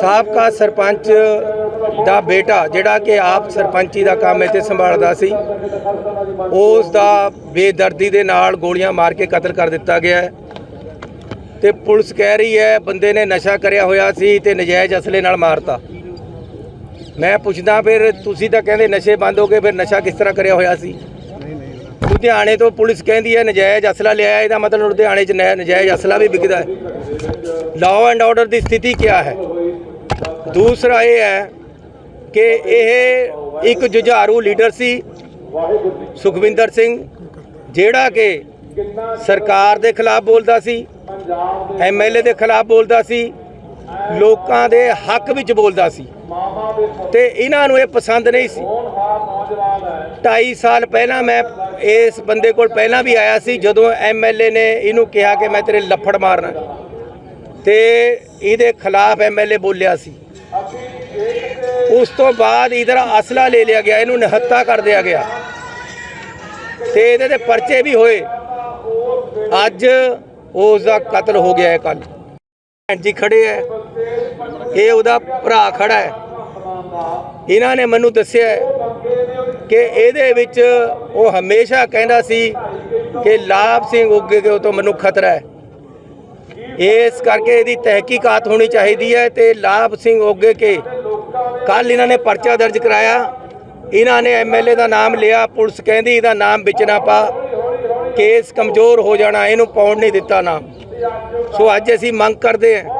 ਸਾਬਕਾ ਸਰਪੰਚ ਦਾ ਬੇਟਾ ਜਿਹੜਾ ਕਿ ਆਪ ਸਰਪੰਚੀ ਦਾ ਕੰਮ ਇੱਥੇ ਸੰਭਾਲਦਾ ਸੀ, ਉਸ ਦਾ ਬੇਦਰਦੀ ਦੇ ਨਾਲ ਗੋਲੀਆਂ ਮਾਰ ਕੇ ਕਤਲ ਕਰ ਦਿੱਤਾ ਗਿਆ ਹੈ। ਤੇ ਪੁਲਿਸ ਕਹਿ ਰਹੀ ਹੈ, ਬੰਦੇ ਨੇ ਨਸ਼ਾ ਕਰਿਆ ਹੋਇਆ ਸੀ ਤੇ ਨਜਾਇਜ਼ ਅਸਲੇ ਨਾਲ ਮਾਰਤਾ। ਮੈਂ ਪੁੱਛਦਾ ਫਿਰ, ਤੁਸੀਂ ਤਾਂ ਕਹਿੰਦੇ ਨਸ਼ੇ ਬੰਦ ਹੋ ਗਏ, ਫਿਰ ਨਸ਼ਾ ਕਿਸ ਤਰ੍ਹਾਂ ਕਰਿਆ ਹੋਇਆ ਸੀ? ਲੁਧਿਆਣੇ ਤੋਂ ਪੁਲਿਸ ਕਹਿੰਦੀ ਹੈ, ਨਜਾਇਜ਼ ਅਸਲਾ ਲਿਆ ਇਹਦਾ ਮਤਲਬ ਲੁਧਿਆਣੇ 'ਚ ਨੈ- ਨਜਾਇਜ਼ ਅਸਲਾ ਵੀ ਵਿਕਦਾ ਹੈ। ਲਾਅ ਐਂਡ ਆਰਡਰ ਦੀ ਸਥਿਤੀ ਕੀ ਹੈ? ਦੂਸਰਾ ਇਹ ਹੈ ਕਿ ਇਹ ਇੱਕ ਜੁਝਾਰੂ ਲੀਡਰ ਸੀ, ਸੁਖਵਿੰਦਰ ਸਿੰਘ, ਜਿਹੜਾ ਕਿ ਸਰਕਾਰ ਦੇ ਖਿਲਾਫ ਬੋਲਦਾ ਸੀ ਐਮਐਲਏ ਦੇ ਖਿਲਾਫ ਬੋਲਦਾ ਸੀ ਲੋਕਾਂ ਦੇ ਹੱਕ ਵਿੱਚ ਬੋਲਦਾ ਸੀ। ਤੇ ਇਹਨਾਂ ਨੂੰ ਇਹ ਪਸੰਦ ਨਹੀਂ ਸੀ। 2.5 ਸਾਲ ਪਹਿਲਾਂ ਮੈਂ ਇਸ ਬੰਦੇ ਕੋਲ ਪਹਿਲਾਂ ਵੀ ਆਇਆ ਸੀ, ਜਦੋਂ ਐਮਐਲਏ ਨੇ ਇਹਨੂੰ ਕਿਹਾ ਕਿ ਮੈਂ ਤੇਰੇ ਲੱਫੜ ਮਾਰਨਾ। ਤੇ ਇਹਦੇ ਖਿਲਾਫ ਐਮਐਲਏ ਬੋਲਿਆ ਸੀ। ਉਸ ਤੋਂ ਬਾਅਦ ਇਧਰ ਅਸਲਾ ਲੈ ਲਿਆ ਗਿਆ, ਇਹਨੂੰ ਨਿਹੱਤਾ ਕਰ ਦਿਆ ਗਿਆ। ਤੇ ਇਹਦੇ ਤੇ ਪਰਚੇ ਵੀ ਹੋਏ। ਅੱਜ ਉਸ ਦਾ ਕਤਲ ਹੋ ਗਿਆ ਹੈ ਕੱਲ ਭੈਣ ਜੀ ਖੜੇ ਹੈ। ਇਹ ਉਹਦਾ ਭਰਾ ਖੜਾ ਹੈ। ਇਹਨਾਂ ਨੇ ਮੈਨੂੰ ਦੱਸਿਆ ਕਿ ਇਹਦੇ ਵਿੱਚ ਉਹ ਹਮੇਸ਼ਾ ਕਹਿੰਦਾ ਸੀ ਕਿ ਲਾਭ ਸਿੰਘ ਉੱਗੇ ਕੇ ਤੋਂ ਮੈਨੂੰ ਖਤਰਾ ਹੈ। ਇਸ ਕਰਕੇ ਇਹਦੀ ਤਹਿਕੀਕਾਤ ਹੋਣੀ ਚਾਹੀਦੀ ਹੈ ਤੇ ਲਾਭ ਸਿੰਘ ਉੱਗੇ ਕੇ ਕੱਲ ਇਹਨਾਂ ਨੇ ਪਰਚਾ ਦਰਜ ਕਰਾਇਆ। ਇਹਨਾਂ ਨੇ ਐਮਐਲਏ ਦਾ ਨਾਮ ਲਿਆ, ਪੁਲਿਸ ਕਹਿੰਦੀ ਇਹਦਾ ਨਾਮ ਵਿੱਚ ਨਾ ਪਾ। ਕੇਸ ਕਮਜ਼ੋਰ ਹੋ ਜਾਣਾ, ਇਹਨੂੰ ਪਾਉਣ ਨਹੀਂ ਦਿੱਤਾ ਨਾਮ। ਸੋ ਅੱਜ ਅਸੀਂ ਮੰਗ ਕਰਦੇ ਹਾਂ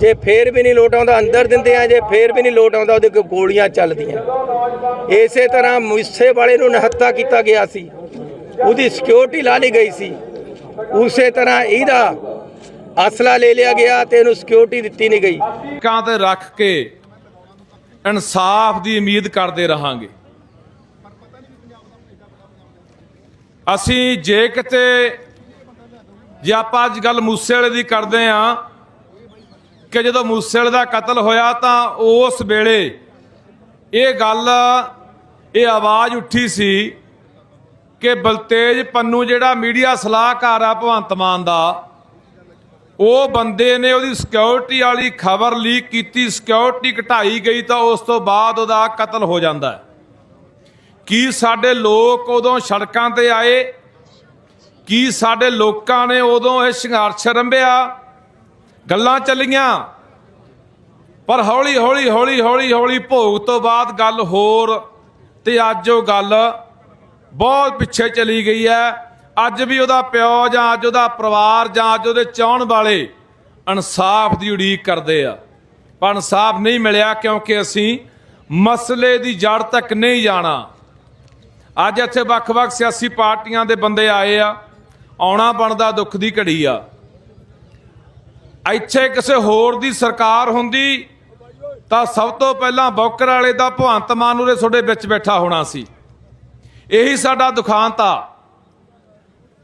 ਜੇ ਫੇਰ ਵੀ ਨਹੀਂ ਲੋਟ ਆਉਂਦਾ, ਅੰਦਰ ਦਿੰਦੇ ਆ, ਜੇ ਫੇਰ ਵੀ ਨਹੀਂ ਲੋਟ ਆਉਂਦਾ, ਉਹਦੇ ਕੋਲ ਗੋਲੀਆਂ ਚੱਲਦੀਆਂ। ਇਸੇ ਤਰ੍ਹਾਂ ਮੁੱਸੇ ਵਾਲੇ ਨੂੰ ਨਿਹੱਤਾ ਕੀਤਾ ਗਿਆ ਸੀ। ਉਹਦੀ ਸਿਕਿਉਰਿਟੀ ਲਾ ਲਈ ਗਈ ਸੀ। ਉਸੇ ਤਰ੍ਹਾਂ ਇਹਦਾ ਅਸਲਾ ਲੈ ਲਿਆ ਗਿਆ ਤੇ ਇਹਨੂੰ ਸਿਕਿਉਰਿਟੀ ਦਿੱਤੀ ਨਹੀਂ ਗਈ। ਕਾਂ ਤੇ ਰੱਖ ਕੇ ਇਨਸਾਫ ਦੀ ਉਮੀਦ ਕਰਦੇ ਰਹਾਂਗੇ। ਅਸੀਂ ਜੇ ਕਿਤੇ, ਜੇ ਆਪਾਂ ਅੱਜ ਗੱਲ ਮੂਸੇ ਵਾਲੇ ਦੀ ਕਰਦੇ ਆਂ ਕਿ ਜਦੋਂ ਮੂਸੇ ਦਾ ਕਤਲ ਹੋਇਆ ਤਾਂ ਉਸ ਵੇਲੇ ਇਹ ਗੱਲ, ਇਹ ਆਵਾਜ਼ ਉੱਠੀ ਸੀ ਕਿ ਬਲਤੇਜ ਪੰਨੂ ਜਿਹੜਾ ਮੀਡੀਆ ਸਲਾਹਕਾਰ ਆ ਭਗਵੰਤ ਮਾਨ ਦਾ, ਉਹ ਬੰਦੇ ਨੇ ਉਹਦੀ ਸਿਕਿਉਰਿਟੀ ਵਾਲੀ ਖਬਰ ਲੀਕ ਕੀਤੀ ਸਿਕਿਉਰਿਟੀ ਘਟਾਈ ਗਈ ਤਾਂ ਉਸ ਤੋਂ ਬਾਅਦ ਉਹਦਾ ਕਤਲ ਹੋ ਜਾਂਦਾ ਕੀ ਸਾਡੇ ਲੋਕ ਉਦੋਂ ਸੜਕਾਂ ਤੇ ਆਏ? ਕੀ ਸਾਡੇ ਲੋਕਾਂ ਨੇ ਉਦੋਂ ਇਹ ਸੰਘਰਸ਼ ਰੰਭਿਆ? ਗੱਲਾਂ ਚੱਲੀਆਂ। ਪਰ ਹੌਲੀ ਹੌਲੀ ਹੌਲੀ ਹੌਲੀ ਹੌਲੀ ਭੋਗ ਤੋਂ ਬਾਅਦ ਗੱਲ ਹੋਰ ਤੇ ਅੱਜ ਉਹ ਗੱਲ ਬਹੁਤ ਪਿੱਛੇ ਚਲੀ ਗਈ ਹੈ। ਅੱਜ ਵੀ ਉਹਦਾ ਪਿਓ ਜਾਂ ਅੱਜ ਉਹਦਾ ਪਰਿਵਾਰ ਜਾਂ ਅੱਜ ਉਹਦੇ ਚਾਹਣ ਵਾਲੇ ਇਨਸਾਫ ਦੀ ਉਡੀਕ ਕਰਦੇ ਆ। ਪਰ ਇਨਸਾਫ ਨਹੀਂ ਮਿਲਿਆ ਕਿਉਂਕਿ ਅਸੀਂ ਮਸਲੇ ਦੀ ਜੜ ਤੱਕ ਨਹੀਂ ਜਾਣਾ। ਅੱਜ ਇੱਥੇ ਵੱਖ-ਵੱਖ ਸਿਆਸੀ ਪਾਰਟੀਆਂ ਦੇ ਬੰਦੇ ਆਏ ਆ। ਆਉਣਾ ਬਣਦਾ ਦੁੱਖ ਦੀ ਘੜੀ ਆ। ਇੱਥੇ ਕਿਸੇ ਹੋਰ ਦੀ ਸਰਕਾਰ ਹੁੰਦੀ, ਤਾਂ ਸਭ ਤੋਂ ਪਹਿਲਾਂ ਬੌਕਰ ਵਾਲੇ ਦਾ ਭਵੰਤ ਮਾਨ ਉਰੇ ਤੁਹਾਡੇ ਵਿੱਚ ਬੈਠਾ ਹੋਣਾ ਸੀ। ਇਹੀ ਸਾਡਾ ਦੁਖਾਂਤ ਆ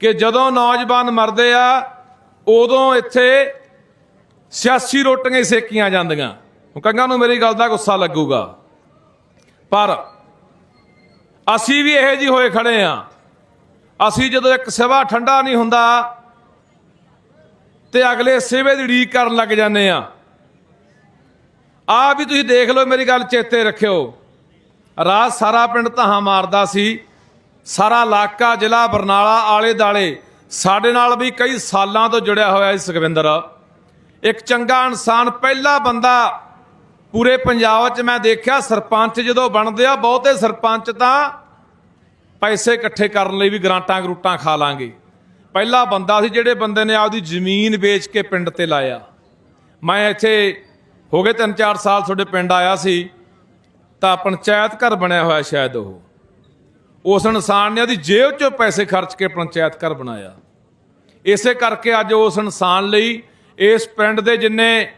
ਕਿ ਜਦੋਂ ਨੌਜਵਾਨ ਮਰਦੇ ਆ, ਉਦੋਂ ਇੱਥੇ ਸਿਆਸੀ ਰੋਟੀਆਂ ਹੀ ਸੇਕੀਆਂ ਜਾਂਦੀਆਂ। ਹੁਣ ਨੂੰ ਮੇਰੀ ਗੱਲ ਦਾ ਗੁੱਸਾ ਲੱਗੂਗਾ। ਪਰ ਅਸੀਂ ਵੀ ਇਹੋ ਜਿਹੇ ਹੋਏ ਖੜੇ ਆ। ਅਸੀਂ ਜਦੋਂ ਇੱਕ ਸਿਵਾ ਠੰਡਾ ਨਹੀਂ ਹੁੰਦਾ ਤੇ ਅਗਲੇ ਸਿਵੇ ਦੀ ਉਡੀਕ ਕਰਨ ਲੱਗ ਜਾਂਦੇ ਆ। ਆ ਵੀ ਤੁਸੀਂ ਦੇਖ ਲਓ, ਮੇਰੀ ਗੱਲ ਚੇਤੇ ਰੱਖਿਓ। ਰਾਤ ਸਾਰਾ ਪਿੰਡ ਧਾਹਾਂ ਮਾਰਦਾ ਸੀ। ਸਾਰਾ ਇਲਾਕਾ ਜ਼ਿਲ੍ਹਾ ਬਰਨਾਲਾ ਆਲੇ ਦਾਲੇ ਸਾਡੇ ਨਾਲ ਵੀ ਕਈ ਸਾਲਾਂ ਤੋਂ ਜੁੜਿਆ ਹੋਇਆ ਸੀ ਸੁਖਵਿੰਦਰ। ਇੱਕ ਚੰਗਾ ਇਨਸਾਨ, ਪਹਿਲਾ ਬੰਦਾ ਪੂਰੇ ਪੰਜਾਬ 'ਚ ਮੈਂ ਦੇਖਿਆ, ਸਰਪੰਚ ਜਦੋਂ ਬਣਦੇ ਆ, ਬਹੁਤੇ ਸਰਪੰਚ ਤਾਂ ਪੈਸੇ ਇਕੱਠੇ ਕਰਨ ਲਈ ਵੀ ਗਰਾਂਟਾਂ ਗਰੂਟਾਂ ਖਾ ਲਾਂਗੇ। ਪਹਿਲਾ ਬੰਦਾ ਸੀ ਜਿਹੜੇ ਬੰਦੇ ਨੇ ਆਪਦੀ ਜ਼ਮੀਨ ਵੇਚ ਕੇ ਪਿੰਡ ਤੇ ਲਾਇਆ। ਮੈਂ ਇੱਥੇ ਹੋ ਗਏ 3-4 ਸਾਲ ਤੁਹਾਡੇ ਪਿੰਡ ਆਇਆ ਸੀ, ਤਾਂ ਪੰਚਾਇਤ ਘਰ ਬਣਿਆ ਹੋਇਆ ਸ਼ਾਇਦ ਉਹ। ਉਸ ਇਨਸਾਨ ਨੇ ਉਹਦੀ ਜੇਬ 'ਚੋਂ ਪੈਸੇ ਖਰਚ ਕੇ ਪੰਚਾਇਤ ਘਰ ਬਣਾਇਆ। ਇਸੇ ਕਰਕੇ ਅੱਜ ਉਸ ਇਨਸਾਨ ਲਈ ਇਸ ਪਿੰਡ ਦੇ ਜਿੰਨੇ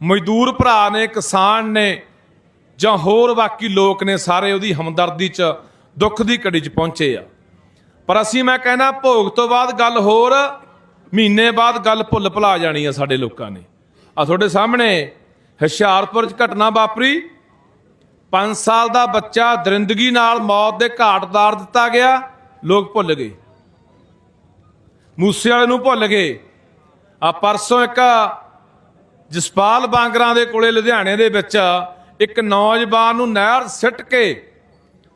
ਮਜ਼ਦੂਰ ਭਰਾ ਨੇ, ਕਿਸਾਨ ਨੇ, ਜਾਂ ਹੋਰ ਬਾਕੀ ਲੋਕ ਨੇ, ਸਾਰੇ ਉਹਦੀ ਹਮਦਰਦੀ 'ਚ ਦੁੱਖ ਦੀ ਘੜੀ 'ਚ ਪਹੁੰਚੇ ਆ। ਪਰ ਅਸੀਂ ਮੈਂ ਕਹਿੰਦਾ ਭੋਗ ਤੋਂ ਬਾਅਦ ਗੱਲ ਹੋਰ, ਮਹੀਨੇ ਬਾਅਦ ਗੱਲ ਭੁੱਲ ਭੁਲਾ ਜਾਣੀ ਆ ਸਾਡੇ ਲੋਕਾਂ ਨੇ। ਆ ਤੁਹਾਡੇ ਸਾਹਮਣੇ ਹੁਸ਼ਿਆਰਪੁਰ 'ਚ ਘਟਨਾ ਵਾਪਰੀ। 5 ਸਾਲ ਦਾ ਬੱਚਾ ਦਰਿੰਦਗੀ ਨਾਲ ਮੌਤ ਦੇ ਘਾਟ ਉਤਾਰ ਦਿੱਤਾ ਗਿਆ। ਲੋਕ ਭੁੱਲ ਗਏ। ਮੂਸੇ ਵਾਲੇ ਨੂੰ ਭੁੱਲ ਗਏ। ਆ ਪਰਸੋਂ ਇੱਕ ਜਸਪਾਲ ਬਾਂਗਰਾਂ ਦੇ ਕੋਲੇ ਲੁਧਿਆਣੇ ਦੇ ਵਿੱਚ ਇੱਕ ਨੌਜਵਾਨ ਨੂੰ ਨਹਿਰ ਸਿੱਟ ਕੇ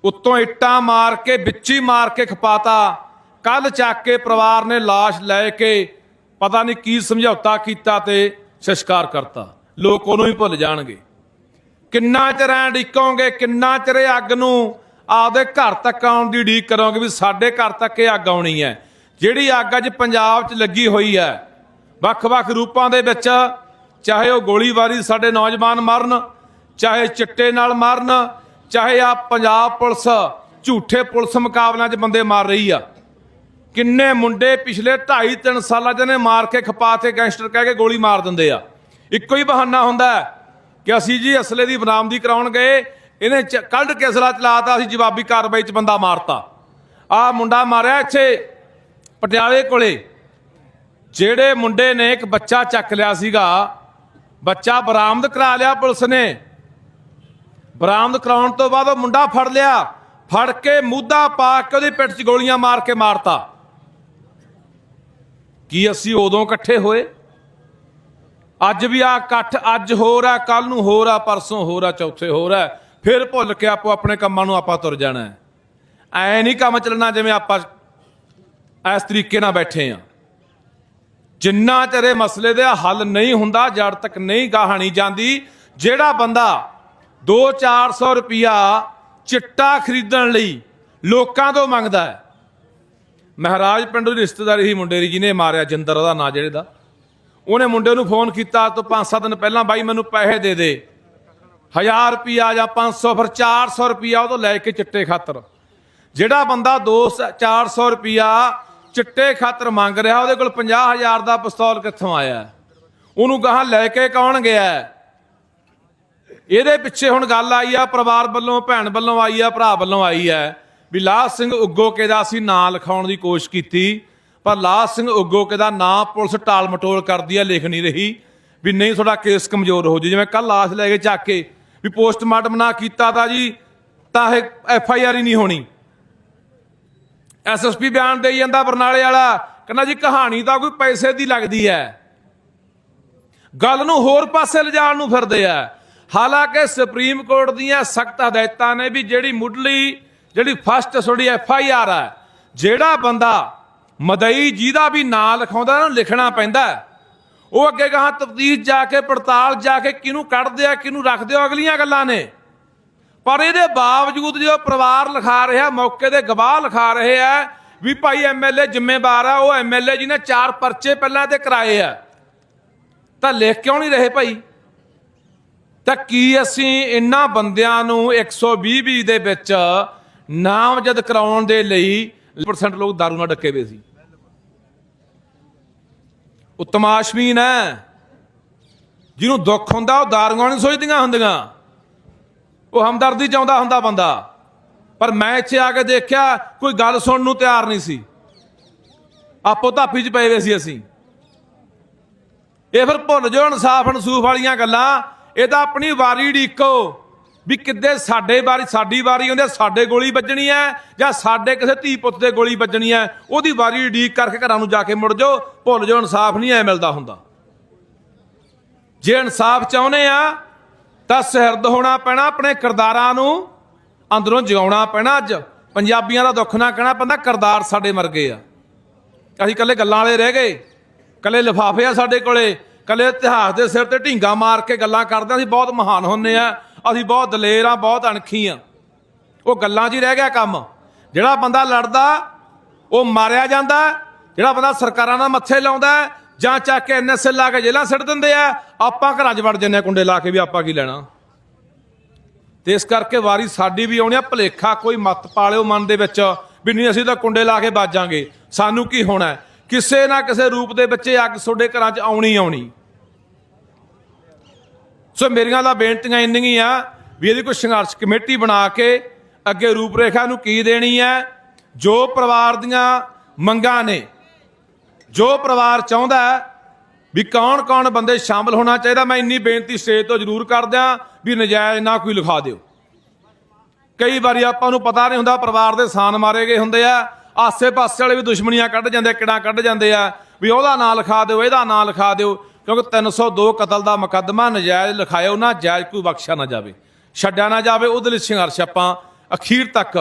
ਉੱਤੋਂ ਇੱਟਾਂ ਮਾਰ ਕੇ ਵਿੱਚੀ ਮਾਰ ਕੇ ਖਪਾਤਾ। ਕੱਲ ਚੱਕ ਕੇ ਪਰਿਵਾਰ ਨੇ লাশ ਲੈ ਕੇ ਪਤਾ ਨਹੀਂ ਕੀ ਸਮਝੌਤਾ ਕੀਤਾ ਤੇ ਸੰਸਕਾਰ ਕਰਤਾ। ਲੋਕ ਉਹਨੂੰ ਹੀ ਭੁੱਲ ਜਾਣਗੇ। ਕਿੰਨਾ ਚਿਰ ਐਂ ਡਿੱਕੋਗੇ ਕਿੰਨਾ ਚਿਰ ਇਹ ਅੱਗ ਨੂੰ ਆਪਦੇ ਘਰ ਤੱਕ ਆਉਣ ਦੀ ਢੀਕ ਕਰੋਗੇ ਵੀ ਸਾਡੇ ਘਰ ਤੱਕ ਇਹ ਅੱਗ ਆਉਣੀ ਹੈ। ਜਿਹੜੀ ਅੱਗ ਅੱਜ ਪੰਜਾਬ 'ਚ ਲੱਗੀ ਹੋਈ ਹੈ, ਵੱਖ-ਵੱਖ ਰੂਪਾਂ ਦੇ ਵਿੱਚ, ਚਾਹੇ ਉਹ ਗੋਲੀਬਾਰੀ ਸਾਡੇ ਨੌਜਵਾਨ ਮਰਨ, ਚਾਹੇ ਚਿੱਟੇ ਨਾਲ ਮਰਨ ਚਾਹੇ ਆ ਪੰਜਾਬ ਪੁਲਿਸ ਝੂਠੇ ਪੁਲਿਸ ਮੁਕਾਬਲਿਆਂ 'ਚ ਬੰਦੇ ਮਾਰ ਰਹੀ ਆ। ਕਿੰਨੇ ਮੁੰਡੇ ਪਿਛਲੇ 2.5 3 ਸਾਲਾਂ 'ਚ ਨੇ ਮਾਰ ਕੇ ਖਪਾ ਤੇ ਗੈਂਗਸਟਰ ਕਹਿ ਕੇ ਗੋਲੀ ਮਾਰ ਦਿੰਦੇ ਆ। ਇੱਕੋ ਹੀ ਬਹਾਨਾ ਹੁੰਦਾ ਕਿ ਅਸੀਂ ਜੀ ਅਸਲੇ ਦੀ ਬਰਾਮਦੀ ਕਰਾਉਣ ਗਏ, ਇਹਨੇ ਚ- ਕੱਢ ਕੇ ਅਸਲਾ ਚਲਾਤਾ, ਅਸੀਂ ਜਵਾਬੀ ਕਾਰਵਾਈ 'ਚ ਬੰਦਾ ਮਾਰਤਾ। ਆ ਮੁੰਡਾ ਮਾਰਿਆ ਇੱਥੇ ਪਟਿਆਲੇ ਕੋਲੇ। ਜਿਹੜੇ ਮੁੰਡੇ ਨੇ ਇੱਕ ਬੱਚਾ ਚੱਕ ਲਿਆ ਸੀਗਾ, ਬੱਚਾ ਬਰਾਮਦ ਕਰਾ ਲਿਆ ਪੁਲਿਸ ਨੇ। ਬਰਾਮਦ ਕਰਾਉਣ ਤੋਂ ਬਾਅਦ ਉਹ ਮੁੰਡਾ ਫੜ ਲਿਆ। ਫੜ ਕੇ ਮੁੱਦਾ ਪਾ ਕੇ ਉਹਦੀ ਪਿੱਠ 'ਚ ਗੋਲੀਆਂ ਮਾਰ ਕੇ ਮਾਰਤਾ। ਕੀ ਅਸੀਂ ਉਦੋਂ ਇਕੱਠੇ ਹੋਏ? ਅੱਜ ਵੀ ਆ ਇਕੱਠ ਅੱਜ ਹੋਰ ਆ ਕੱਲ ਨੂੰ ਹੋਰ ਆ, ਪਰਸੋਂ ਹੋਰ ਆ, ਚੌਥੇ ਹੋਰ ਆ। ਫਿਰ ਭੁੱਲ ਕੇ ਆਪੋ ਆਪਣੇ ਕੰਮਾਂ ਨੂੰ ਆਪਾਂ ਤੁਰ ਜਾਣਾ ਹੈ। ਐ ਨਹੀਂ ਕੰਮ ਚੱਲਣਾ ਜਿਵੇਂ ਆਪਾਂ ਇਸ ਤਰੀਕੇ ਨਾਲ ਬੈਠੇ ਆ ਜਿੰਨਾ ਚਿਰ ਇਹ ਮਸਲੇ ਦਾ ਹੱਲ ਨਹੀਂ ਹੁੰਦਾ ਜੜ ਤੱਕ ਨਹੀਂ ਗਾਹਣੀ ਜਾਂਦੀ, ਜਿਹੜਾ ਬੰਦਾ 2-400 ਰੁਪਿਆ ਚਿੱਟਾ ਖਰੀਦਣ ਲਈ ਲੋਕਾਂ ਤੋਂ ਮੰਗਦਾ ਹੈ। ਮਹਾਰਾਜ ਪਿੰਡ ਦੀ ਰਿਸ਼ਤੇਦਾਰੀ ਹੀ ਮੁੰਡੇ ਦੀ ਜਿਹਨੇ ਮਾਰਿਆ, ਜਿੰਦਰ ਉਹਦਾ ਨਾਂ ਜਿਹੜੇ ਦਾ। ਉਹਨੇ ਮੁੰਡੇ ਨੂੰ ਫੋਨ ਕੀਤਾ, ਤੋਂ 5-7 ਦਿਨ ਪਹਿਲਾਂ ਬਾਈ ਮੈਨੂੰ ਪੈਸੇ ਦੇ ਦੇ। 1000 ਰੁਪਿਆ ਜਾਂ 500 ਫਿਰ 400 ਰੁਪਿਆ ਉਹ ਤੋਂ ਲੈ ਕੇ ਚਿੱਟੇ ਖਾਤਰ। ਜਿਹੜਾ ਬੰਦਾ 2 400 ਰੁਪਿਆ ਚਿੱਟੇ ਖਾਤਰ ਮੰਗ ਰਿਹਾ, ਉਹਦੇ ਕੋਲ 50000 ਦਾ ਪਿਸਤੌਲ ਕਿੱਥੋਂ ਆਇਆ? ਉਹਨੂੰ ਗਾਹਾਂ ਲੈ ਕੇ ਕੌਣ ਗਿਆ? ਇਹਦੇ ਪਿੱਛੇ ਹੁਣ ਗੱਲ ਆਈ ਆ, ਪਰਿਵਾਰ ਵੱਲੋਂ, ਭੈਣ ਵੱਲੋਂ ਆਈ ਆ, ਭਰਾ ਵੱਲੋਂ ਆਈ ਹੈ ਵੀ ਲਾਲ ਸਿੰਘ ਉਗੋਕੇ ਦਾ ਅਸੀਂ ਨਾਂ ਲਿਖਾਉਣ ਦੀ ਕੋਸ਼ਿਸ਼ ਕੀਤੀ, ਪਰ ਲਾਲ ਸਿੰਘ ਉਗੋਕੇ ਦਾ ਨਾਂ ਪੁਲਿਸ ਟਾਲ ਮਟੋਲ ਕਰਦੀ ਆ, ਲਿਖ ਨਹੀਂ ਰਹੀ, ਵੀ ਨਹੀਂ ਤੁਹਾਡਾ ਕੇਸ ਕਮਜ਼ੋਰ ਹੋ ਜੇ। ਜਿਵੇਂ ਕੱਲ ਲਾਸ਼ ਲੈ ਕੇ ਚੱਕ ਕੇ ਵੀ ਪੋਸਟਮਾਰਟਮ ਨਾ ਕੀਤਾ ਤਾਂ ਜੀ, ਤਾਂ ਇਹ ਐਫ ਆਈ ਆਰ ਹੀ ਨਹੀਂ ਹੋਣੀ। ਐਸਐਸਪੀ ਬਿਆਨ ਦੇਈ ਜਾਂਦਾ ਬਰਨਾਲੇ ਵਾਲਾ, ਕਹਿੰਦਾ ਜੀ ਕਹਾਣੀ ਤਾਂ ਕੋਈ ਪੈਸੇ ਦੀ ਲੱਗਦੀ ਹੈ। ਗੱਲ ਨੂੰ ਹੋਰ ਪਾਸੇ ਲਿਜਾਣ ਨੂੰ ਫਿਰਦੇ ਆ। ਹਾਲਾਂਕਿ ਸੁਪਰੀਮ ਕੋਰਟ ਦੀਆਂ ਸਖਤ ਹਦਾਇਤਾਂ ਨੇ ਵੀ ਜਿਹੜੀ ਮੁੱਢਲੀ, ਜਿਹੜੀ ਫਸਟ ਤੁਹਾਡੀ ਐਫ ਆਈ ਆਰ ਆ ਜਿਹੜਾ ਬੰਦਾ ਮਦਈ ਜਿਹਦਾ ਵੀ ਨਾਂ ਲਿਖਾਉਂਦਾ, ਉਹਨੂੰ ਲਿਖਣਾ ਪੈਂਦਾ ਉਹ ਅੱਗੇ ਗਾਹਾਂ ਤਫਤੀਸ਼ ਜਾ ਕੇ, ਪੜਤਾਲ ਜਾ ਕੇ ਕਿਹਨੂੰ ਕੱਢਦੇ ਆ, ਕਿਹਨੂੰ ਰੱਖਦੇ ਆ ਅਗਲੀਆਂ ਗੱਲਾਂ ਨੇ। ਪਰ ਇਹਦੇ ਬਾਵਜੂਦ ਜੋ ਪਰਿਵਾਰ ਲਿਖਾ ਰਿਹਾ, ਮੌਕੇ ਦੇ ਗਵਾਹ ਲਿਖਾ ਰਹੇ ਆ, ਵੀ ਭਾਈ ਐਮਐਲਏ ਜ਼ਿੰਮੇਵਾਰ ਆ, ਉਹ ਐਮਐਲਏ ਜੀ ਨੇ ਚਾਰ ਪਰਚੇ ਪਹਿਲਾਂ ਤੇ ਕਰਾਏ ਆ। ਤਾਂ ਲਿਖ ਕਿਉਂ ਨਹੀਂ ਰਹੇ ਭਾਈ? ਤਾਂ ਕੀ ਅਸੀਂ ਇਹਨਾਂ ਬੰਦਿਆਂ ਨੂੰ 120 ਵੀ ਦੇ ਵਿੱਚ ਨਾਮਜ਼ਦ ਕਰਾਉਣ ਦੇ ਲਈ ਪਰਸੈਂਟ ਲੋਕ ਦਾਰੂ ਨਾਲ ਡੱਕੇ ਹੋਏ ਸੀ? ਉਹ ਤਮਾਸ਼ਬੀਨ ਹੈ। ਜਿਹਨੂੰ ਦੁੱਖ ਹੁੰਦਾ, ਉਹ ਦਾਰੂਆਂ ਨਹੀਂ ਸੋਚਦੀਆਂ ਹੁੰਦੀਆਂ। ਉਹ ਹਮਦਰਦੀ ਚਾਹੁੰਦਾ ਹੁੰਦਾ ਬੰਦਾ। ਪਰ ਮੈਂ ਇੱਥੇ ਆ ਕੇ ਦੇਖਿਆ, ਕੋਈ ਗੱਲ ਸੁਣਨ ਨੂੰ ਤਿਆਰ ਨਹੀਂ ਸੀ। ਆਪੋ ਧਾਪੀ 'ਚ ਪਏ ਹੋਏ ਸੀ ਅਸੀਂ। ਇਹ ਫਿਰ ਭੁੱਲ ਜਾਓ ਇਨਸਾਫ ਅਨਸੂਫ਼ ਵਾਲੀਆਂ ਗੱਲਾਂ। ਇਹ ਤਾਂ ਆਪਣੀ ਵਾਰੀ ਢੀਕੋ ਵੀ ਕਿੱਦੇ ਸਾਡੇ ਵਾਰੀ ਸਾਡੀ ਵਾਰੀ ਹੁੰਦੀ ਹੈ, ਸਾਡੇ ਗੋਲੀ ਵੱਜਣੀ ਹੈ ਜਾਂ ਸਾਡੇ ਕਿਸੇ ਧੀ ਪੁੱਤ ਦੇ ਗੋਲੀ ਵੱਜਣੀ ਹੈ ਉਹਦੀ ਵਾਰੀ ਢੀਕ ਕਰਕੇ ਘਰਾਂ ਨੂੰ ਜਾ ਕੇ ਮੁੜ ਜਾਓ ਭੁੱਲ ਜਾਓ ਇਨਸਾਫ ਨਹੀਂ ਐ ਮਿਲਦਾ ਹੁੰਦਾ। ਜੇ ਇਨਸਾਫ ਚਾਹੁੰਦੇ ਆ ਤਾਂ ਸਹਿਰਦ ਹੋਣਾ ਪੈਣਾ ਆਪਣੇ ਕਿਰਦਾਰਾਂ ਨੂੰ ਅੰਦਰੋਂ ਜਗਾਉਣਾ ਪੈਣਾ ਅੱਜ। ਪੰਜਾਬੀਆਂ ਦਾ ਦੁੱਖ ਨਾ ਕਹਿਣਾ ਪੈਂਦਾ ਕਿਰਦਾਰ ਸਾਡੇ ਮਰ ਗਏ ਆ। ਅਸੀਂ ਕੱਲੇ ਗੱਲਾਂ ਵਾਲੇ ਰਹਿ ਗਏ ਕੱਲੇ ਲਿਫਾਫੇ ਆ ਸਾਡੇ ਕੋਲੇ ਕੱਲੇ ਇਤਿਹਾਸ ਦੇ ਸਿਰ ਤੇ ਢੀਂਗਾ ਮਾਰ ਕੇ ਗੱਲਾਂ ਕਰਦੇ ਹਾਂ, ਅਸੀਂ ਬਹੁਤ ਮਹਾਨ ਹੁੰਨੇ ਆ ਅਸੀਂ ਬਹੁਤ ਦਲੇਰ ਆ ਬਹੁਤ ਅਣਖੀ ਆ। ਉਹ ਗੱਲਾਂ 'ਚ ਹੀ ਰਹਿ ਗਿਆ ਕੰਮ। ਜਿਹੜਾ ਬੰਦਾ ਲੜਦਾ ਉਹ ਮਾਰਿਆ ਜਾਂਦਾ ਜਿਹੜਾ ਬੰਦਾ ਸਰਕਾਰਾਂ ਨਾਲ ਮੱਥੇ ਲਾਉਂਦਾ ਜਾਂ ਚੱਕ ਕੇ ਐਨਐਸਐਲ ਲਾ ਕੇ ਜੇਲ੍ਹਾਂ ਸਿੱਟ ਦਿੰਦੇ ਆ ਆਪਾਂ ਘਰਾਂ 'ਚ ਵੜ ਜੰਨੇ ਕੁੰਡੇ ਲਾ ਕੇ ਵੀ ਆਪਾਂ ਕੀ ਲੈਣਾ। ਤੇ ਇਸ ਕਰਕੇ ਵਾਰੀ ਸਾਡੀ ਵੀ ਆਉਣੀ ਆ ਭਲੇਖਾ ਕੋਈ ਮਤ ਪਾਲਿਓ ਮਨ ਦੇ ਵਿੱਚ ਵੀ ਨਹੀਂ ਅਸੀਂ ਤਾਂ ਕੁੰਡੇ ਲਾ ਕੇ ਬਾਜਾਂਗੇ ਸਾਨੂੰ ਕੀ ਹੋਣਾ? ਕਿਸੇ ਨਾ ਕਿਸੇ ਰੂਪ ਦੇ ਵਿੱਚ ਅੱਗ ਤੁਹਾਡੇ ਘਰਾਂ 'ਚ ਆਉਣੀ ਆਉਣੀ। ਸੋ ਮੇਰੀਆਂ ਦਾ ਬੇਨਤੀਆਂ ਇੰਨੀਆਂ ਆ ਵੀ ਇਹਦੀ ਕੋਈ ਸੰਘਰਸ਼ ਕਮੇਟੀ ਬਣਾ ਕੇ ਅੱਗੇ ਰੂਪਰੇਖਾ ਨੂੰ ਕੀ ਦੇਣੀ ਹੈ, ਜੋ ਪਰਿਵਾਰ ਦੀਆਂ ਮੰਗਾਂ ਨੇ, ਜੋ ਪਰਿਵਾਰ ਚਾਹੁੰਦਾ ਵੀ ਕੌਣ ਕੌਣ ਬੰਦੇ ਸ਼ਾਮਲ ਹੋਣਾ ਚਾਹੀਦਾ, ਮੈਂ ਇੰਨੀ ਬੇਨਤੀ ਸਟੇਜ ਤੋਂ ਜ਼ਰੂਰ ਕਰਦਿਆਂ ਵੀ ਨਜਾਇਜ਼ ਨਾ ਕੋਈ ਲਿਖਾ ਦਿਓ। ਕਈ ਵਾਰੀ ਆਪਾਂ ਨੂੰ ਪਤਾ ਨਹੀਂ ਹੁੰਦਾ ਪਰਿਵਾਰ ਦੇ ਸਾਨ ਮਾਰੇ ਗਏ ਹੁੰਦੇ ਆ ਆਸੇ-ਪਾਸੇ ਵਾਲੇ ਵੀ ਦੁਸ਼ਮਣੀਆਂ ਕੱਢ ਜਾਂਦੇ ਆ ਕੱਢ ਜਾਂਦੇ ਆ, ਵੀ ਉਹਦਾ ਨਾਂ ਲਿਖਾ ਦਿਓ, ਇਹਦਾ ਨਾਂ ਲਿਖਾ ਦਿਓ, ਕਿਉਂਕਿ 302 ਕਤਲ ਦਾ ਮੁਕੱਦਮਾ, ਨਜਾਇਜ਼ ਲਿਖਾਇਓ ਨਾ ਜਾਇਜ਼ ਕੋਈ ਬਖਸ਼ਿਆ ਨਾ ਜਾਵੇ। ਛੱਡਿਆ ਨਾ ਜਾਵੇ, ਉਹਦੇ ਲਈ ਸੰਘਰਸ਼ ਆਪਾਂ ਅਖੀਰ ਤੱਕ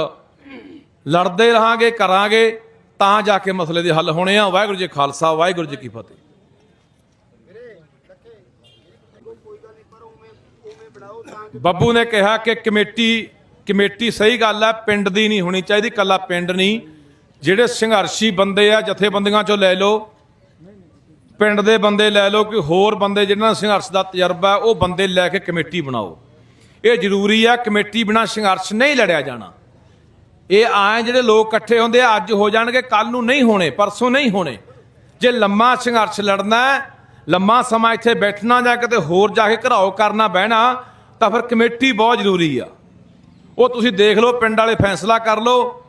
ਲੜਦੇ ਰਹਾਂਗੇ, ਕਰਾਂਗੇ, ਤਾਂ ਜਾ ਕੇ ਮਸਲੇ ਦੇ ਹੱਲ ਹੋਣੇ ਆ। ਵਾਹਿਗੁਰੂ ਜੀ ਖਾਲਸਾ, ਵਾਹਿਗੁਰੂ ਜੀ ਕੀ ਫਤਿਹ। ਬੱਬੂ ਨੇ ਕਿਹਾ ਕਿ ਕਮੇਟੀ ਕਮੇਟੀ ਸਹੀ ਗੱਲ ਹੈ ਪਿੰਡ ਦੀ ਨਹੀਂ ਹੋਣੀ ਚਾਹੀਦੀ, ਕੱਲਾ ਪਿੰਡ ਨਹੀਂ। ਜਿਹੜੇ ਸੰਘਰਸ਼ੀ ਬੰਦੇ ਆ, ਜਥੇਬੰਦੀਆਂ ਚੋਂ ਲੈ ਲਓ, ਪਿੰਡ ਦੇ ਬੰਦੇ ਲੈ ਲਓ ਕਿ ਹੋਰ ਬੰਦੇ ਜਿਹਨਾਂ ਨੂੰ ਸੰਘਰਸ਼ ਦਾ ਤਜਰਬਾ ਉਹ ਬੰਦੇ ਲੈ ਕੇ ਕਮੇਟੀ ਬਣਾਓ। ਇਹ ਜ਼ਰੂਰੀ ਆ, ਕਮੇਟੀ ਬਿਨਾਂ ਸੰਘਰਸ਼ ਨਹੀਂ ਲੜਿਆ ਜਾਣਾ। ਇਹ ਆਏ ਜਿਹੜੇ ਲੋਕ ਇਕੱਠੇ ਹੁੰਦੇ ਆ, ਅੱਜ ਹੋ ਜਾਣਗੇ ਕੱਲ ਨੂੰ ਨਹੀਂ ਹੋਣੇ, ਪਰਸੋਂ ਨਹੀਂ ਹੋਣੇ। ਜੇ ਲੰਮਾ ਸੰਘਰਸ਼ ਲੜਨਾ ਲੰਮਾ ਸਮਾਂ ਇੱਥੇ ਬੈਠਣਾ ਜਾਂ ਕਿਤੇ ਹੋਰ ਜਾ ਕੇ ਘਰਾਓ ਕਰਨਾ ਬਹਿਣਾ, ਤਾਂ ਫਿਰ ਕਮੇਟੀ ਬਹੁਤ ਜ਼ਰੂਰੀ ਆ। ਉਹ ਤੁਸੀਂ ਦੇਖ ਲਓ, ਪਿੰਡ ਵਾਲੇ ਫੈਸਲਾ ਕਰ ਲਓ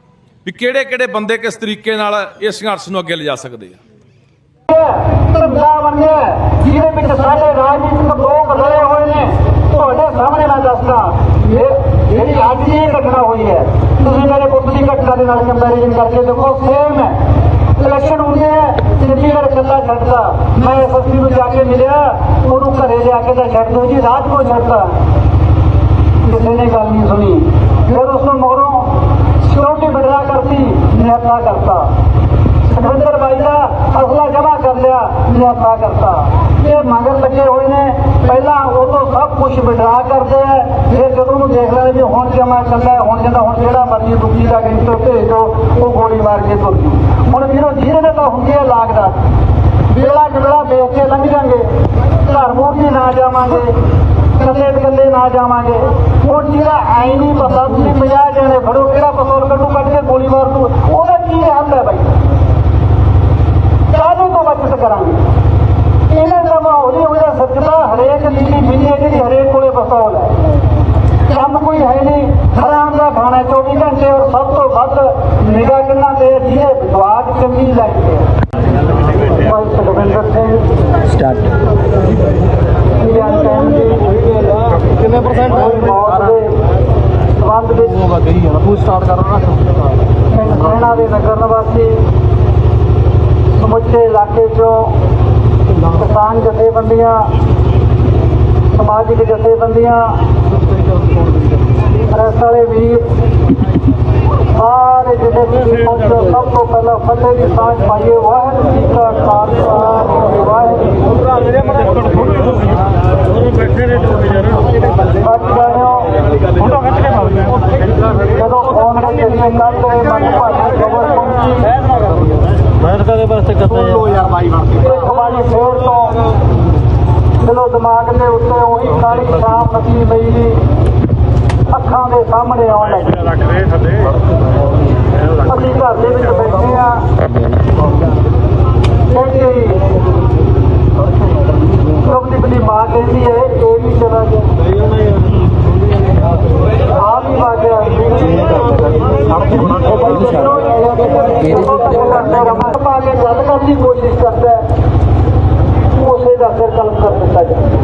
ਵੀ ਕਿਹੜੇ ਕਿਹੜੇ ਬੰਦੇ ਕਿਸ ਤਰੀਕੇ ਨਾਲ ਇਸ ਸੰਘਰਸ਼ ਨੂੰ ਅੱਗੇ ਲਿਜਾ ਸਕਦੇ ਆ? ਧੰਦਾ ਬਣਿਆ ਜਿਹਦੇ ਵਿੱਚ ਸਾਡੇ ਰਾਜਨੀਤਿਕ ਲੋਕ ਲੜੇ ਹੋਏ ਨੇ, ਤੁਹਾਡੇ ਸਾਹਮਣੇ ਮੈਂ ਦੱਸਦਾ ਜਿਹੜੀ ਅੱਜ ਦੀ ਘਟਨਾ ਹੋਈ ਹੈ, ਤੁਸੀਂ ਮੇਰੇ ਪੁੱਤ ਘਟਨਾ ਦੇ ਨਾਲ ਕੰਪੈਰੀਜ਼ਨ ਕਰਕੇ ਦੇਖੋ ਸੇਮ ਹੈ। ਇਲੈਕਸ਼ਨ ਹੁੰਦੇ ਆ, ਚੰਡੀਗੜ੍ਹ ਕੱਲਾ ਛੱਡਦਾ ਮੈਂ ਐਸਐਸਪੀ ਨੂੰ ਜਾ ਕੇ ਮਿਲਿਆ, ਉਹਨੂੰ ਘਰੇ ਜਾ ਕੇ ਤਾਂ ਛੱਡ ਦੋ ਜੀ, ਰਾਤ ਕੋ ਛੱਡਦਾ ਕਿਸੇ ਨੇ ਗੱਲ ਨਹੀਂ ਸੁਣੀ। ਫਿਰ ਉਸ ਨੂੰ ਮਗਰੋਂ ਸਿਕਿਉਰਿਟੀ ਬਿਡਰਾ ਕਰਤੀ ਨਿਹੱਥਾ ਕਰਤਾ। ਸੁਖਵਿੰਦਰ ਬਾਈ ਦਾ ਅਸਲਾ ਜਮਾ ਕਰ ਲਿਆ ਨਿਹੱਥਾ ਕਰਤਾ। ਇਹ ਮਗਰ ਲੱਗੇ ਹੋਏ ਨੇ। ਪਹਿਲਾਂ ਉਹ ਤੋਂ ਸਭ ਕੁਝ ਵਿਡਰਾ ਕਰਦੇ ਆ। ਫਿਰ ਜਦੋਂ ਨੂੰ ਦੇਖ ਲੈਂਦੇ ਵੀ ਹੁਣ ਜਮਾ ਚੱਲਦਾ ਹੁਣ ਕਹਿੰਦਾ ਹੁਣ ਜਿਹੜਾ ਮਰਜ਼ੀ ਦੁੱਖੀ ਦਾ ਗੈਂਗਸਟਰ ਭੇਜ ਦਿਓ ਉਹ ਗੋਲੀ ਮਾਰ ਕੇ ਤੁਰ ਜੂ। ਹੁਣ ਵੀਰੋ ਜਿਹਦੇ ਤਾਂ ਹੁੰਦੀ ਹੈ ਲਾਗਦਾ ਵੇਲਾ ਜਵੇਲਾ ਵੇਚ ਕੇ ਲੰਘ ਜਾਾਂਗੇ ਘਰ ਮੋਢੀ ਨਾ ਜਾਵਾਂਗੇ। ਕੱਲੇ ਕੱਲੇ ਨਾ ਜਾਵਾਂਗੇ। ਹੁਣ ਜਿਹੜਾ ਐ ਨਹੀਂ ਪਤਾ ਤੁਸੀਂ 50 ਜਣੇ ਫੜੋ ਕਿਹੜਾ ਪਸੋਲ ਕੱਢੂ ਕੱਢ ਕੇ ਗੋਲੀ ਮਾਰ ਦੂ ਉਹਦਾ ਕੀ ਹੱਲ ਹੈ ਬਾਈ? ਕਾਹਦੇ ਤੋਂ ਬਚਤ ਕਰਾਂਗੇ? ਇਹਨਾਂ ਦਾ ਮਾਹੌਲ ਹੀ ਸੱਚਦਾ ਹਰੇਕ ਨੀਲੀ ਮਿਲੀ ਹੈ ਜਿਹੜੀ ਹਰੇਕ ਕੋਲੇ ਪਸੋਲ ਹੈ। ਕੰਮ ਕੋਈ ਹੈ ਨਹੀਂ ਹਰਾਮ ਦਾ ਖਾਣਾ 24 ਘੰਟੇ ਔਰ ਸਭ ਤੋਂ ਵੱਧ ਨਿਗਾਹ ਕਿੰਨਾ ਤੇ ਹੈ, ਜਿਹਦੇ ਵਿਦਵਾਨ ਚੰਗੀ ਲੱਗਦੇ ਭਾਈ ਸੁਖਵਿੰਦਰ ਸਿੰਘ ਸਟਾਰਟ ਕਿੰਨੇ ਪਰਸੈਂਟ ਸੰਬੰਧ ਵਿੱਚ ਗਈ ਹੈ? ਤੂੰ ਸਟਾਰਟ ਕਰ ਰਹਾ ਪਿੰਡ ਦੇ ਨਗਰ ਨਿਵਾਸੀ ਸਮੁੱਚੇ ਇਲਾਕੇ ਚੋਂ ਕਿਸਾਨ ਜਥੇਬੰਦੀਆਂ ਸਮਾਜਿਕ ਜਥੇਬੰਦੀਆਂ ਪ੍ਰੈਸ ਵਾਲੇ ਵੀਰ ਸਾਰੇ ਜਿਹੜੇ ਵੀ ਪਹੁੰਚੋ ਸਭ ਤੋਂ ਪਹਿਲਾਂ ਫਤਿਹ ਦੀ ਸਾਂਝ ਪਾਈਏ ਵਾਹਿਗੁਰੂ ਜੀ ਕਾ ਖਾਲਸਾ, ਵਾਹਿਗੁਰੂ ਜੀ ਕੀ ਫਤਿਹ। ਬੱਚ ਗਏ ਹੋ ਜਦੋਂ ਫੋਨ ਦੇ ਜਰੀਏ ਕੱਲ ਦੇ ਮਨ ਭਾਜੀ ਖਬਰ ਪਹੁੰਚੀ ਮੈਂ ਤਾਂ ਕਦੇ ਵਾਸਤੇ ਕਰਦਾ ਯਾਰ ਇੱਕ ਵਾਰੀ ਫੇਰ ਤੋਂ ਦਿਲੋਂ ਦਿਮਾਗ ਦੇ ਉੱਤੇ ਉਹੀ ਕਾਲੀ ਸ਼ਾਮ ਨਦੀ ਪਈ ਦੀ ਅੱਖਾਂ ਦੇ ਸਾਹਮਣੇ ਆਉਣ ਲੱਗੀ ਅਸੀਂ ਘਰ ਦੇ ਵਿੱਚ ਬੈਠੇ ਆ ਕਹਿੰਦੀ ਕਬਲੀ ਦੀ ਮਾਂ ਕਹਿੰਦੀ ਹੈ ਇਹ ਵੀ ਚਲਾ ਗਿਆ ਆ ਵੀ ਆ ਗਿਆ ਰਮਤ ਪਾ ਕੇ ਗੱਲ ਕਰਨ ਦੀ ਕੋਸ਼ਿਸ਼ ਕਰਦਾ ਹੈ ਉਸੇ ਦਾ ਸਿਰ ਕਲਮ ਕਰ ਦਿੱਤਾ ਜਾਂਦਾ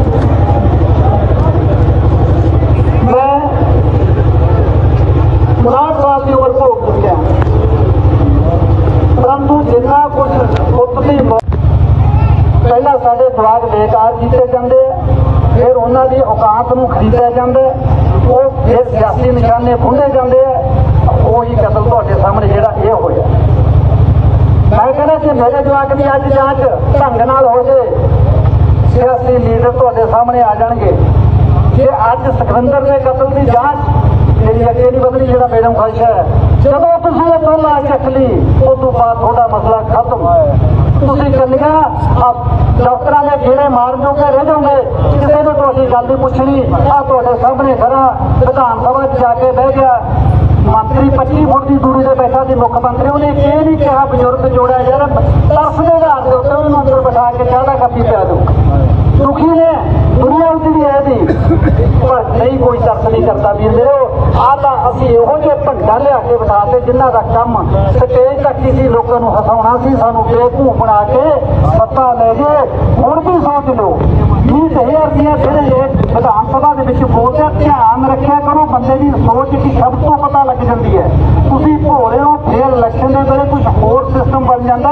ਮੈਂ ਉਨਾਹਠ ਸਾਲ ਦੀ ਉਮਰ ਭੋਗ ਚੁੱਕਿਆ ਪਰੰਤੂ ਜਿੰਨਾ ਕੁਝ ਪੁੱਤ ਦੀ ਮੌਤ ਪਹਿਲਾਂ ਬੇਕਾਰ ਕੀਤੇ ਜਾਂਦੇ ਫਿਰ ਉਹਨਾਂ ਦੀ ਔਕਾਤ ਨੂੰ ਖਰੀਦਿਆ ਜਾਂਦਾ ਉਹ ਫਿਰ ਸਿਆਸੀ ਨਿਸ਼ਾਨੇ ਖੁੰਡੇ ਜਾਂਦੇ ਆ। ਉਹੀ ਕਤਲ ਤੁਹਾਡੇ ਸਾਹਮਣੇ ਜਿਹੜਾ ਇਹ ਹੋਇਆ। ਮੈਂ ਕਹਿੰਦਾ ਕਿ ਮੇਰੇ ਜਵਾਕ ਦੀ ਅੱਜ ਜਾਂਚ ਢੰਗ ਨਾਲ ਹੋ ਜੇ, ਸਿਆਸੀ ਲੀਡਰ ਤੁਹਾਡੇ ਸਾਹਮਣੇ ਆ ਜਾਣਗੇ। ਜੇ ਅੱਜ ਸੁਖਵਿੰਦਰ ਦੇ ਕਤਲ ਦੀ ਜਾਂਚ ਜਿਹੜੀ ਅੱਗੇ ਨਹੀਂ ਬਦਲੀ ਜਿਹੜਾ ਮੈਡਮ ਖੁਸ਼ ਹੈ, ਜਦੋਂ ਤੁਸੀਂ ਇਹ ਪਹਿਲਾਂ ਚੱਕ ਲਈ ਉਸ ਤੋਂ ਬਾਅਦ ਤੁਹਾਡਾ ਮਸਲਾ ਖਤਮ। ਹੋਇਆ ਤੁਸੀਂ ਕੱਲੀਆਂ ਡਾਕਟਰਾਂ ਦੇ ਕੀੜੇ ਮਾਰਨ ਜੋਗੇ, ਰਹਿ ਜਾਓਗੇ ਕਿਸੇ ਨੂੰ ਤੁਹਾਡੀ ਗੱਲ ਨਹੀਂ ਪੁੱਛਣੀ। ਆ ਤੁਹਾਡੇ ਸਾਹਮਣੇ ਖੜਾ, ਵਿਧਾਨ ਸਭਾ 'ਚ ਜਾ ਕੇ ਬਹਿ ਗਿਆ। ਮੰਤਰੀ 25 ਫੁੱਟ ਦੀ ਦੂਰੀ ਤੇ ਬੈਠਾ ਸੀ ਮੁੱਖ ਮੰਤਰੀ, ਉਹਨੇ ਇਹ ਨਹੀਂ ਕਿਹਾ, ਬਜ਼ੁਰਗ ਜੋੜਿਆ ਯਾਰ ਤਰਸ ਦੇ ਆਧਾਰ ਦੇ ਉੱਤੇ ਉਹਨੂੰ ਅੰਦਰ ਬਿਠਾ ਕੇ ਚਾਹ ਦਾ ਕੱਪੀ ਪਿਆ ਦਊ। ਦੁਖੀ ਨੇ, ਦੁਨੀਆ ਵਿੱਚ ਹੈ ਦੀ ਪਰ ਨਹੀਂ ਕੋਈ ਤਰਸ ਨਹੀਂ ਕਰਦਾ ਵੀਰ ਮੇਰੇ ਆਹ ਤਾਂ ਅਸੀਂ ਇਹੋ ਜਿਹੇ ਭੰਡਾ ਲਿਆ ਕੇ ਬਿਠਾਤੇ ਜਿਨ੍ਹਾਂ ਦਾ ਕੰਮ ਸਟੇਜ ਤੱਕ ਹੀ ਸੀ ਲੋਕਾਂ ਨੂੰ ਹਸਾਉਣਾ ਸੀ, ਸਾਨੂੰ ਬੇਵਕੂਫ ਬਣਾ ਕੇ ਸੱਤਾ ਲੈ ਗਏ। ਹੁਣ ਵੀ ਸੋਚ ਲਓ, ਵੀਹ ਦੀਆਂ ਜਿਹੜੇ ਵਿਧਾਨ ਸਭਾ ਦੇ ਵਿੱਚ ਬੋਲਦੇ ਧਿਆਨ ਰੱਖਿਆ ਕਰੋ, ਬੰਦੇ ਦੀ ਸੋਚ ਕੀ ਸਭ ਤੋਂ ਪਤਾ ਲੱਗ ਜਾਂਦੀ ਹੈ। ਤੁਸੀਂ ਭੋਲੇ ਹੋ, ਫੇਰ ਇਲੈਕਸ਼ਨ ਦੇ ਵੇਲੇ ਕੁਝ ਹੋਰ ਸਿਸਟਮ ਬਣ ਜਾਂਦਾ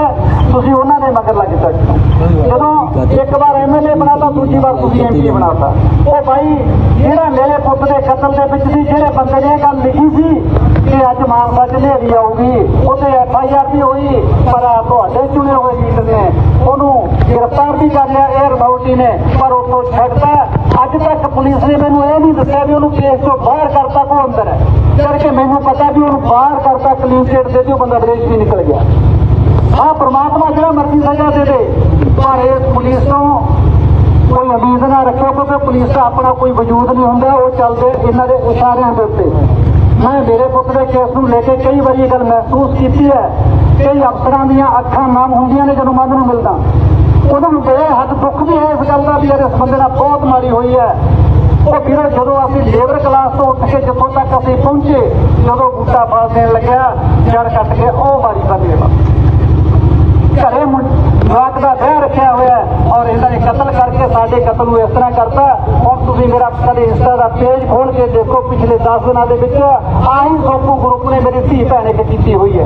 ਤੁਸੀਂ ਉਹਨਾਂ ਦੇ ਮਗਰ ਲੱਗ ਸਕਦੇ ਜਦੋਂ ਇੱਕ ਵਾਰ ਐਮਐਲਏ ਬਣਾਤਾ, ਦੂਜੀ ਵਾਰ ਤੁਸੀਂ ਐਮਪੀ ਬਣਾਤਾ। ਉਹ ਭਾਈ ਜਿਹੜਾ ਮੇਰੇ ਪੁੱਤ ਦੇ ਕਤਲ ਦੇ ਵਿੱਚ ਦੀ ਜਿਹੜੇ ਬੰਦੇ ਨੇ ਇਹ ਗੱਲ ਲਿਖੀ ਸੀ ਕਿ ਅੱਜ ਮਾਨਸਾ ਚ ਹਨੇਰੀ ਆਊਗੀ ਉਹਤੇ ਐਫ ਵੀ ਹੋਈ, ਪਰ ਤੁਹਾਡੇ ਚੁਣੇ ਹੋਏ ਲੀਡਰ ਨੇ। ਉਹਨੂੰ ਗ੍ਰਿਫਤਾਰ ਵੀ ਕਰ ਲਿਆ 에ਅਰ ਅਥਾਰਟੀ ਨੇ, ਪਰ ਉੱਥੋਂ ਛੱਡਤਾ ਅੱਜ ਤੱਕ ਪੁਲਿਸ ਨੇ ਮੈਨੂੰ ਇਹ ਨਹੀਂ ਦੱਸਿਆ ਵੀ ਉਹਨੂੰ ਕੇਸ ਤੋਂ ਬਾਹਰ ਕਰਤਾ ਕੋ ਅੰਦਰ ਹੈ। ਕਰਕੇ ਮੈਨੂੰ ਪਤਾ ਵੀ ਉਹਨੂੰ ਬਾਹਰ ਕਰਤਾ ਕਲੀਨ ਚਿੱਟ ਦੇ ਦਿਓ, ਬੰਦਾ ਵਿਦੇਸ਼ ਵੀ ਨਿਕਲ ਗਿਆ। ਹਾਂ ਪ੍ਰਮਾਤਮਾ ਜਿਹੜਾ ਮਰਜ਼ੀ ਸਜ਼ਾ ਦੇ ਦੇ, ਪਰ ਇਸ ਪੁਲਿਸ ਤੋਂ ਕੋਈ ਉਮੀਦ ਨਾ ਰੱਖਿਓ, ਕਿਉਂਕਿ ਪੁਲਿਸ ਦਾ ਆਪਣਾ ਕੋਈ ਵਜੂਦ ਨਹੀਂ ਹੁੰਦਾ, ਉਹ ਚੱਲਦੇ ਇਹਨਾਂ ਦੇ ਇਸ਼ਾਰਿਆਂ ਦੇ ਉੱਤੇ। ਮੈਂ ਮੇਰੇ ਪੁੱਤ ਦੇ ਕੇਸ ਨੂੰ ਲੈ ਕੇ ਕਈ ਵਾਰੀ ਇਹ ਗੱਲ ਮਹਿਸੂਸ ਕੀਤੀ ਹੈ। ਕਈ ਅਫਸਰਾਂ ਦੀਆਂ ਅੱਖਾਂ ਨਾਮ ਹੁੰਦੀਆਂ ਨੇ ਜਦੋਂ ਮਨ ਨੂੰ ਮਿਲਦਾ। ਉਹਨਾਂ ਨੂੰ ਬੇਹੱਦ ਦੁੱਖ ਵੀ ਹੈ ਇਸ ਗੱਲ ਦਾ ਵੀ, ਯਾਰ ਇਸ ਬੰਦੇ ਨਾਲ ਬਹੁਤ ਮਾਰੀ ਹੋਈ ਹੈ। ਉਹ ਫਿਰ ਜਦੋਂ ਅਸੀਂ ਲੇਬਰ ਕਲਾਸ ਤੋਂ ਉੱਠ ਕੇ ਜਿੱਥੋਂ ਤੱਕ ਅਸੀਂ ਪਹੁੰਚੇ, ਜਦੋਂ ਬੂਟਾ ਫਾਸ ਦੇਣ ਲੱਗਿਆ, ਜੜ ਕੱਟ ਕੇ ਉਹ ਵਾਰੀ ਬੰਦੇ ਵਾ ਘਰੇ ਮੁੰ- ਜਵਾਕ ਦਾ ਵਿਆਹ ਰੱਖਿਆ ਹੋਇਆ ਔਰ ਇਹਨਾਂ ਨੇ ਕਤਲ ਕਰਕੇ ਸਾਡੇ ਕਤਲ ਨੂੰ ਇਸ ਤਰ੍ਹਾਂ ਕਰਤਾ। ਹੁਣ ਤੁਸੀਂ ਮੇਰਾ ਕਦੇ ਇੰਸਟਾ ਦਾ ਪੇਜ ਖੋਲ ਕੇ ਦੇਖੋ, ਪਿਛਲੇ 10 ਦਿਨਾਂ ਦੇ ਵਿੱਚ ਆਹੀ ਸੋਪੂ ਗਰੁੱਪ ਨੇ ਮੇਰੀ ਧੀ ਭੈਣੇ ਤੇ ਕੀਤੀ ਹੋਈ ਹੈ।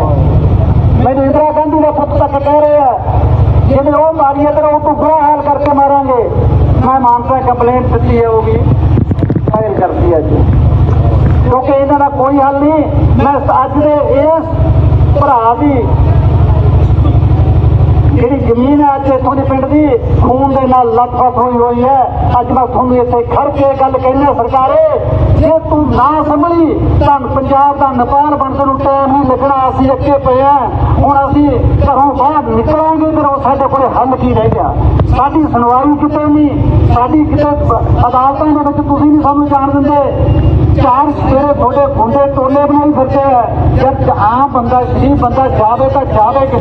ਮੈਨੂੰ ਇੰਦਰਾ ਗਾਂਧੀ ਦਾ ਪੁੱਤ ਤੱਕ ਕਹਿ ਰਿਹਾ ਹੈ ਉਹ ਮਾਰੀ ਹੈ ਤੇ ਉਹ ਤੋਂ ਬੁਰਾ ਹਾਲ ਕਰਕੇ ਮਾਰਾਂਗੇ। ਮੈਂ ਮਾਨਸਾ ਕੰਪਲੇਂਟ ਦਿੱਤੀ ਹੈ, ਉਹ ਵੀ ਫਾਈਲ ਕਰਤੀ ਹੈ ਜੀ ਕਿਉਂਕਿ ਇਹਨਾਂ ਦਾ ਕੋਈ ਹੱਲ ਨਹੀਂ। ਮੈਂ ਅੱਜ ਦੇ ਇਸ ਭਰਾ ਦੀ ਜਿਹੜੀ ਜ਼ਮੀਨ ਹੈ ਅੱਜ ਇੱਥੋਂ ਦੇ ਪਿੰਡ ਦੀ ਖੂਨ ਦੇ ਨਾਲ ਲੱਥਪੱਥ ਹੋਈ ਹੋਈ ਹੈ। ਅੱਜ ਮੈਂ ਤੁਹਾਨੂੰ ਇੱਥੇ ਖੜ ਕੇ ਗੱਲ ਕਹਿੰਦਾ, ਸਰਕਾਰੇ, ਜੇ ਤੂੰ ਨਾ ਸੰਭਲੀ, ਤਾਂ ਪੰਜਾਬ ਦਾ ਨੇਪਾਲ ਬਣਨ ਨੂੰ ਟਾਈਮ ਨਹੀਂ ਲੱਗਣਾ ਅਸੀਂ ਅੱਗੇ ਪਏ ਆ। ਹੁਣ ਅਸੀਂ ਘਰੋਂ ਬਾਹਰ ਨਿਕਲਾਂਗੇ, ਫਿਰ ਉਹ ਸਾਡੇ ਕੋਲ ਹੱਲ ਕੀ ਰਹਿ ਗਿਆ? ਸਾਡੀ ਸੁਣਵਾਈ ਕਿਤੇ ਨਹੀਂ, ਸਾਡੀ ਕਿਤੇ ਅਦਾਲਤਾਂ ਦੇ ਵਿੱਚ ਤੁਸੀਂ ਨਹੀਂ ਸਾਨੂੰ ਜਾਣ ਦਿੰਦੇ। ਚਾਰ ਸਵੇਰੇ ਤੁਹਾਡੇ ਗੁੰਡੇ ਟੋਲੇ ਬਣਾਈ ਫਿਰਦੇ ਆ। ਜਦ ਆਮ ਬੰਦਾ, ਗਰੀਬ ਬੰਦਾ ਜਾਵੇ ਤਾਂ ਜਾਵੇ ਕਿ